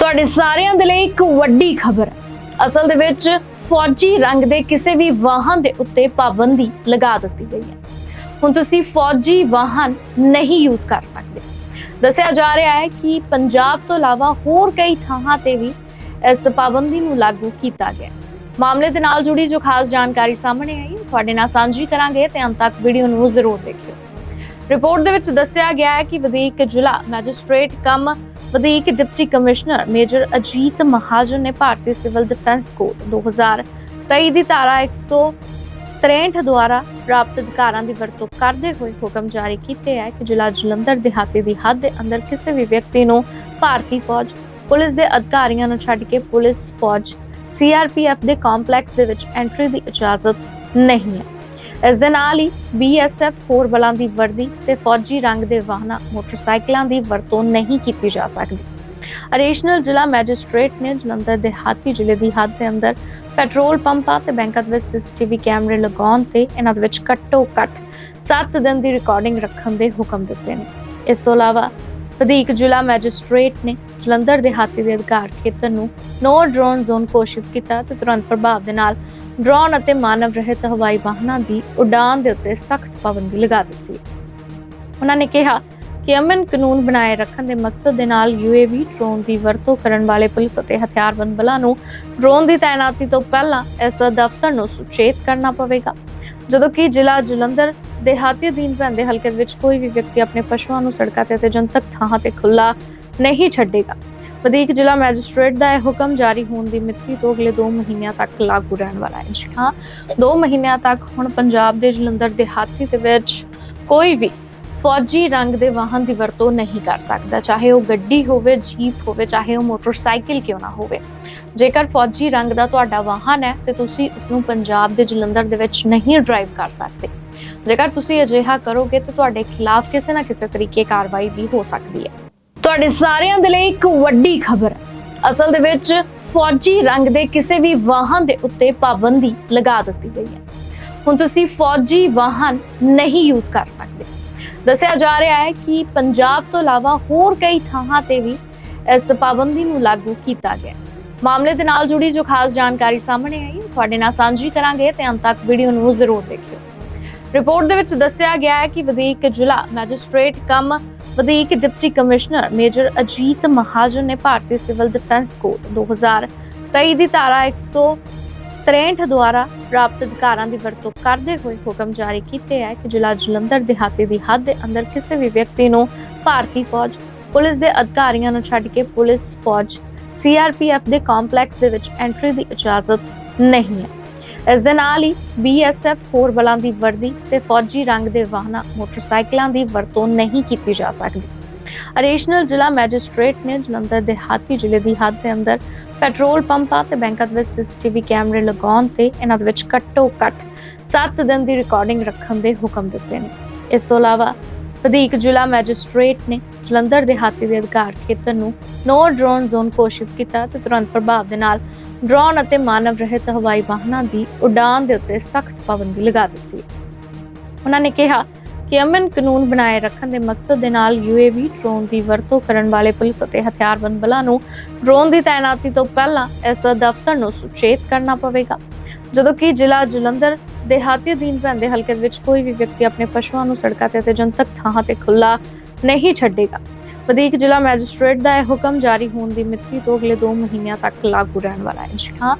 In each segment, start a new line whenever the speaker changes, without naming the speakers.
ਤੁਹਾਡੇ ਸਾਰਿਆਂ ਦੇ ਲਈ ਇੱਕ ਵੱਡੀ ਖਬਰ ਅਸਲ ਦੇ ਵਿੱਚ ਫੌਜੀ ਰੰਗ ਦੇ ਕਿਸੇ ਵੀ ਵਾਹਨ ਦੇ ਉੱਤੇ ਪਾਬੰਦੀ ਲਗਾ ਦਿੱਤੀ ਗਈ ਹੈ। ਹੁਣ ਤੁਸੀਂ ਫੌਜੀ ਵਾਹਨ ਨਹੀਂ ਯੂਜ਼ ਕਰ ਸਕਦੇ। ਦੱਸਿਆ ਜਾ ਰਿਹਾ ਹੈ ਕਿ ਪੰਜਾਬ ਤੋਂ ਇਲਾਵਾ ਹੋਰ ਕਈ ਥਾਵਾਂ ਤੇ ਵੀ ਇਸ ਪਾਬੰਦੀ ਨੂੰ ਲਾਗੂ ਕੀਤਾ ਗਿਆ ਮਾਮਲੇ ਦੇ ਨਾਲ ਜੁੜੀ ਜੋ ਖਾਸ ਜਾਣਕਾਰੀ ਸਾਹਮਣੇ ਆਈ ਹੈ ਤੁਹਾਡੇ ਨਾਲ ਸਾਂਝੀ ਕਰਾਂਗੇ ਤੇ ਅੰਤ ਤੱਕ ਵੀਡੀਓ ਨੂੰ ਜ਼ਰੂਰ ਦੇਖਿਓ। ਰਿਪੋਰਟ ਦੇ ਵਿੱਚ ਦੱਸਿਆ ਗਿਆ ਹੈ ਕਿ ਵਧੀਕ ਜ਼ਿਲ੍ਹਾ ਮੈਜਿਸਟ੍ਰੇਟ ਕਮ ਵਧੀਕ deputy commissioner major Ajit Mahajan ਨੇ ਭਾਰਤੀ ਸਿਵਲ ਡਿਫੈਂਸ ਕੋਡ 2023 ਦੀ ਧਾਰਾ 163 ਦੁਆਰਾ ਪ੍ਰਾਪਤ ਅਧਿਕਾਰਾਂ ਦੀ ਵਰਤੋਂ ਕਰਦੇ ਹੋਏ ਹੁਕਮ ਜਾਰੀ ਕੀਤੇ ਹੈ ਕਿ ਜ਼ਿਲ੍ਹਾ ਜਲੰਧਰ, ਦਿਹਾਤੀ ਦੀ ਹੱਦ ਦੇ ਅੰਦਰ ਕਿਸੇ ਵੀ ਵਿਅਕਤੀ ਨੂੰ ਭਾਰਤੀ ਫੌਜ ਪੁਲਿਸ ਦੇ ਅਧਿਕਾਰੀਆਂ ਨੂੰ ਛੱਡ ਕੇ ਪੁਲਿਸ ਫੌਜ ਸੀਆਰਪੀਐਫ ਦੇ ਕੰਪਲੈਕਸ ਦੇ ਵਿੱਚ ਐਂਟਰੀ ਦੀ ਇਜਾਜ਼ਤ ਨਹੀਂ ਹੈ। ਇਸ ਦੇ ਨਾਲ ਹੀ ਬੀਐਸਐਫ ਹੋਰ ਬਲਾਂ ਦੀ ਵਰਦੀ ਤੇ ਫੌਜੀ ਰੰਗ ਦੇ ਵਾਹਨਾਂ, ਮੋਟਰਸਾਈਕਲਾਂ ਦੀ ਵਰਤੋਂ ਨਹੀਂ ਕੀਤੀ ਜਾ ਸਕਦੀ। ਅਡੀਸ਼ਨਲ ਜ਼ਿਲ੍ਹਾ ਮੈਜਿਸਟ੍ਰੇਟ ਨੇ ਜਲੰਧਰ ਦੇ ਹਾਤੀ ਜ਼ਿਲ੍ਹੇ ਦੀ ਹੱਦ ਦੇ ਅੰਦਰ ਪੈਟਰੋਲ ਪੰਪਾਂ ਤੇ ਬੈਂਕਾਂ ਦੇ ਵਿੱਚ ਸੀਸੀਟੀਵੀ ਕੈਮਰੇ ਲਗਾਉਣ ਤੇ ਇਹਨਾਂ ਦੇ ਵਿੱਚ ਘੱਟੋ ਘੱਟ 7 ਦਿਨ ਦੀ ਰਿਕਾਰਡਿੰਗ ਰੱਖਣ ਦੇ ਹੁਕਮ ਦਿੱਤੇ ਨੇ। ਇਸ ਤੋਂ ਇਲਾਵਾ ਵਧੀਕ ਜ਼ਿਲ੍ਹਾ ਮੈਜਿਸਟ੍ਰੇਟ ਨੇ ਜਲੰਧਰ ਦੇ ਹਾਤੀ ਦੇ ਅਧਿਕਾਰ ਖੇਤਰ ਨੂੰ ਨੋ ਡਰੋਨ ਜ਼ੋਨ ਘੋਸ਼ਿਤ ਕੀਤਾ ਤੇ ਤੁਰੰਤ ਪ੍ਰਭਾਵ ਦੇ ਨਾਲ ਡਰੋਨ ਅਤੇ ਮਾਨਵ ਰਹਿਤ ਹਵਾਈ ਵਾਹਨਾਂ ਦੀ ਉਡਾਨ ਦੇ ਉੱਤੇ ਸਖਤ ਪਾਬੰਦੀ ਲਗਾ ਦਿੱਤੀ। ਉਹਨਾਂ ਨੇ ਕਿਹਾ ਕਿ ਅਮਨ ਕਾਨੂੰਨ ਬਣਾਏ ਰੱਖਣ ਦੇ ਮਕਸਦ ਦੇ ਨਾਲ ਯੂਏਵੀ ਡਰੋਨ ਦੀ ਵਰਤੋਂ ਕਰਨ ਵਾਲੇ ਪੁਲਿਸ ਅਤੇ ਹਥਿਆਰਬੰਦ ਬਲਾਂ ਨੂੰ ਡਰੋਨ ਦੀ ਤਾਇਨਾਤੀ ਤੋਂ ਪਹਿਲਾਂ ਇਸ ਦਫ਼ਤਰ ਨੂੰ ਸੁਚੇਤ ਕਰਨਾ ਪਵੇਗਾ। ਜਦੋਂ ਕਿ ਜ਼ਿਲ੍ਹਾ ਜਲੰਧਰ ਦੇਹਾਤੀ ਅਧੀਨ ਪੈਂਦੇ ਹਲਕੇ ਵਿੱਚ ਕੋਈ ਵੀ ਵਿਅਕਤੀ ਆਪਣੇ ਪਸ਼ੂਆਂ ਨੂੰ ਸੜਕਾਂ ਤੇ ਅਤੇ ਜਨਤਕ ਥਾਂ ਤੇ ਖੁੱਲਾ ਨਹੀਂ ਛੱਡੇਗਾ। ਵਧੀਕ ਜ਼ਿਲ੍ਹਾ ਮੈਜਿਸਟ੍ਰੇਟ ਦਾ ਇਹ ਹੁਕਮ ਜਾਰੀ ਹੋਣ ਦੀ ਮਿਤੀ ਤੋਂ ਅਗਲੇ 2 ਮਹੀਨਿਆਂ ਤੱਕ ਲਾਗੂ ਰਹਿਣ ਵਾਲਾ ਹੈ ਜੀ। ਹਾਂ 2 ਮਹੀਨਿਆਂ ਤੱਕ ਹੁਣ ਪੰਜਾਬ ਦੇ ਜਲੰਧਰ ਦੇਹਾਤੀ ਦੇ ਵਿੱਚ ਕੋਈ ਵੀ ਫੌਜੀ ਰੰਗ ਦੇ ਵਾਹਨ ਦੀ ਵਰਤੋਂ ਨਹੀਂ ਕਰ ਸਕਦਾ। ਚਾਹੇ ਉਹ ਗੱਡੀ ਹੋਵੇ, ਜੀਪ ਹੋਵੇ, ਚਾਹੇ ਉਹ ਮੋਟਰਸਾਈਕਲ ਕਿਉਂ ਨਾ ਹੋਵੇ। ਜੇਕਰ ਫੌਜੀ ਰੰਗ ਦਾ ਤੁਹਾਡਾ ਵਾਹਨ ਹੈ, ਤੇ ਤੁਸੀਂ ਉਸ ਨੂੰ ਪੰਜਾਬ ਦੇ ਜਲੰਧਰ ਦੇ ਵਿੱਚ ਨਹੀਂ ਡਰਾਈਵ ਕਰ ਸਕਦੇ। ਜੇਕਰ ਤੁਸੀਂ ਅਜਿਹਾ ਕਰੋਗੇ, ਤਾਂ ਤੁਹਾਡੇ ਖਿਲਾਫ ਕਿਸੇ ਨਾ ਕਿਸੇ ਤਰੀਕੇ ਕਾਰਵਾਈ ਵੀ ਹੋ ਸਕਦੀ ਹੈ। ਤੁਹਾਡੇ ਸਾਰਿਆਂ ਦੇ ਲਈ ਇੱਕ ਵੱਡੀ ਖਬਰ। ਅਸਲ ਦੇ ਵਿੱਚ ਫੌਜੀ ਰੰਗ ਦੇ ਕਿਸੇ ਵੀ ਵਾਹਨ ਦੇ ਉੱਤੇ ਪਾਬੰਦੀ ਲਗਾ ਦਿੱਤੀ ਗਈ ਹੈ। ਹੁਣ ਤੁਸੀਂ ਫੌਜੀ ਵਾਹਨ ਨਹੀਂ ਯੂਜ਼ ਕਰ ਸਕਦੇ। ਦੱਸਿਆ ਜਾ ਰਿਹਾ ਹੈ ਕਿ ਪੰਜਾਬ ਤੋਂ ਇਲਾਵਾ ਹੋਰ ਕਈ ਥਾਵਾਂ ਤੇ ਵੀ ਇਸ ਪਾਬੰਦੀ ਨੂੰ ਲਾਗੂ ਕੀਤਾ ਗਿਆ ਮਾਮਲੇ ਦੇ ਨਾਲ ਜੁੜੀ ਜੋ ਖਾਸ ਜਾਣਕਾਰੀ ਸਾਹਮਣੇ ਆਈ ਤੁਹਾਡੇ ਨਾਲ ਸਾਂਝੀ ਕਰਾਂਗੇ ਤੇ ਅੰਤ ਤੱਕ ਵੀਡੀਓ ਨੂੰ ਜ਼ਰੂਰ ਦੇਖਿਓ। ਰਿਪੋਰਟ ਦੇ ਵਿੱਚ ਦੱਸਿਆ ਗਿਆ ਹੈ ਕਿ ਵਧੀਕ ਜ਼ਿਲ੍ਹਾ ਮੈਜਿਸਟ੍ਰੇਟ ਕਮ ਵਧੀਕ deputy commissioner major Ajit Mahajan ਨੇ ਭਾਰਤੀ ਸਿਵਲ ਡਿਫੈਂਸ ਕੋਡ 2023 ਦੀ ਧਾਰਾ 163 ਦੁਆਰਾ ਪ੍ਰਾਪਤ ਅਧਿਕਾਰਾਂ ਦੀ ਵਰਤੋਂ ਕਰਦੇ ਹੋਏ ਹੁਕਮ ਜਾਰੀ ਕੀਤੇ ਹੈ ਕਿ ਜ਼ਿਲ੍ਹਾ ਜਲੰਧਰ ਦਿਹਾਤੀ ਦੀ ਹੱਦ ਦੇ ਅੰਦਰ ਕਿਸੇ ਵੀ ਵਿਅਕਤੀ ਨੂੰ ਭਾਰਤੀ ਫੌਜ ਪੁਲਿਸ ਦੇ ਅਧਿਕਾਰੀਆਂ ਨੂੰ ਛੱਡ ਕੇ ਪੁਲਿਸ ਫੌਜ ਸੀਆਰਪੀਐਫ ਦੇ ਕੰਪਲੈਕਸ ਦੇ ਵਿੱਚ ਐਂਟਰੀ ਦੀ ਇਜਾਜ਼ਤ ਨਹੀਂ ਹੈ। ਇਸ ਦੇ ਨਾਲ ਹੀ ਬੀਐਸਐਫ ਹੋਰ ਬਲਾਂ ਦੀ ਵਰਦੀ ਤੇ ਫੌਜੀ ਰੰਗ ਦੇ ਵਾਹਨਾਂ, ਮੋਟਰਸਾਈਕਲਾਂ ਦੀ ਵਰਤੋਂ ਨਹੀਂ ਕੀਤੀ ਜਾ ਸਕਦੀ। ਐਡੀਸ਼ਨਲ ਜ਼ਿਲ੍ਹਾ ਮੈਜਿਸਟ੍ਰੇਟ ਨੇ ਜਲੰਧਰ ਦੇ ਹਾਤੀ ਜ਼ਿਲ੍ਹੇ ਦੀ ਹੱਦ ਦੇ ਅੰਦਰ ਪੈਟਰੋਲ ਪੰਪਾਂ ਤੇ ਬੈਂਕਾਂ ਦੇ ਵਿੱਚ ਸੀਸੀਟੀਵੀ ਕੈਮਰੇ ਲਗਾਉਣ ਤੇ ਇਹਨਾਂ ਦੇ ਵਿੱਚ ਘੱਟੋ ਘੱਟ 7 ਦਿਨ ਦੀ ਰਿਕਾਰਡਿੰਗ ਰੱਖਣ ਦੇ ਹੁਕਮ ਦਿੱਤੇ ਨੇ। ਇਸ ਤੋਂ ਇਲਾਵਾ ਵਧੀਕ ਜ਼ਿਲ੍ਹਾ ਮੈਜਿਸਟ੍ਰੇਟ ਨੇ ਜਲੰਧਰ ਦੇ ਹਾਤੀ ਦੇ ਅਧਿਕਾਰ ਖੇਤਰ ਨੂੰ ਨੋ ਡਰੋਨ ਜ਼ੋਨ ਘੋਸ਼ਿਤ ਕੀਤਾ ਤੇ ਤੁਰੰਤ ਪ੍ਰਭਾਵ ਦੇ ਨਾਲ ਡਰੋਨ ਅਤੇ ਮਾਨਵ ਰਹਿਤ ਹਵਾਈ ਵਾਹਨਾਂ ਦੀ ਉਡਾਨ ਦੇ ਉੱਤੇ ਸਖਤ ਪਾਬੰਦੀ ਲਗਾ ਦਿੱਤੀ। ਹੈ ਉਹਨਾਂ ਨੇ ਕਿਹਾ ਕਿ ਅਮਨ ਕਾਨੂੰਨ ਬਣਾਏ ਰੱਖਣ ਦੇ ਮਕਸਦ ਦੇ ਨਾਲ ਯੂਏਵੀ ਡਰੋਨ ਦੀ ਵਰਤੋਂ ਕਰਨ ਵਾਲੇ ਪੁਲਿਸ ਅਤੇ ਹਥਿਆਰਬੰਦ ਬਲਾਂ ਨੂੰ ਡਰੋਨ ਦੀ ਤਾਇਨਾਤੀ ਤੋਂ ਪਹਿਲਾਂ ਇਸ ਦਫ਼ਤਰ ਨੂੰ ਸੁਚੇਤ ਕਰਨਾ ਪਵੇਗਾ। ਜਦੋਂ ਕਿ ਜ਼ਿਲ੍ਹਾ ਜਲੰਧਰ ਦੇਹਾਤੀ ਅਧੀਨ ਪੈਂਦੇ ਹਲਕੇ ਵਿੱਚ ਕੋਈ ਵੀ ਵਿਅਕਤੀ ਆਪਣੇ ਪਸ਼ੂਆਂ ਨੂੰ ਸੜਕਾਂ ਤੇ ਅਤੇ ਜਨਤਕ ਥਾਂ ਤੇ ਖੁੱਲਾ ਨਹੀਂ ਛੱਡੇਗਾ। ਵਧੀਕ ਜ਼ਿਲ੍ਹਾ ਮੈਜਿਸਟ੍ਰੇਟ ਦਾ ਇਹ ਹੁਕਮ ਜਾਰੀ ਹੋਣ ਦੀ ਮਿਤੀ ਤੋਂ ਅਗਲੇ 2 ਮਹੀਨਿਆਂ ਤੱਕ ਲਾਗੂ ਰਹਿਣ ਵਾਲਾ ਹੈ। ਜੀ ਹਾਂ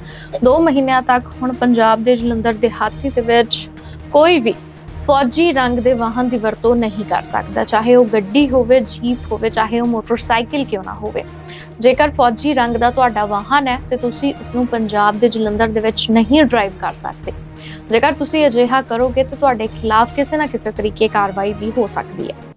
2 ਮਹੀਨਿਆਂ ਤੱਕ ਹੁਣ ਪੰਜਾਬ ਦੇ ਜਲੰਧਰ ਦਿਹਾਤੀ ਦੇ ਵਿੱਚ ਕੋਈ ਵੀ ਫੌਜੀ ਰੰਗ ਦੇ ਵਾਹਨ ਦੀ ਵਰਤੋਂ ਨਹੀਂ ਕਰ ਸਕਦਾ। ਚਾਹੇ ਉਹ ਗੱਡੀ ਹੋਵੇ, ਜੀਪ ਹੋਵੇ, ਚਾਹੇ ਉਹ ਮੋਟਰਸਾਈਕਲ ਕਿਉਂ ਨਾ ਹੋਵੇ। ਜੇਕਰ ਫੌਜੀ ਰੰਗ ਦਾ ਤੁਹਾਡਾ ਵਾਹਨ ਹੈ, ਤੇ ਤੁਸੀਂ ਉਸ ਨੂੰ ਪੰਜਾਬ ਦੇ ਜਲੰਧਰ ਦੇ ਵਿੱਚ ਨਹੀਂ ਡਰਾਈਵ ਕਰ ਸਕਦੇ। ਜੇਕਰ ਤੁਸੀਂ ਅਜਿਹਾ ਕਰੋਗੇ, ਤਾਂ ਤੁਹਾਡੇ ਖਿਲਾਫ ਕਿਸੇ ਨਾ ਕਿਸੇ ਤਰੀਕੇ ਕਾਰਵਾਈ ਵੀ ਹੋ ਸਕਦੀ ਹੈ।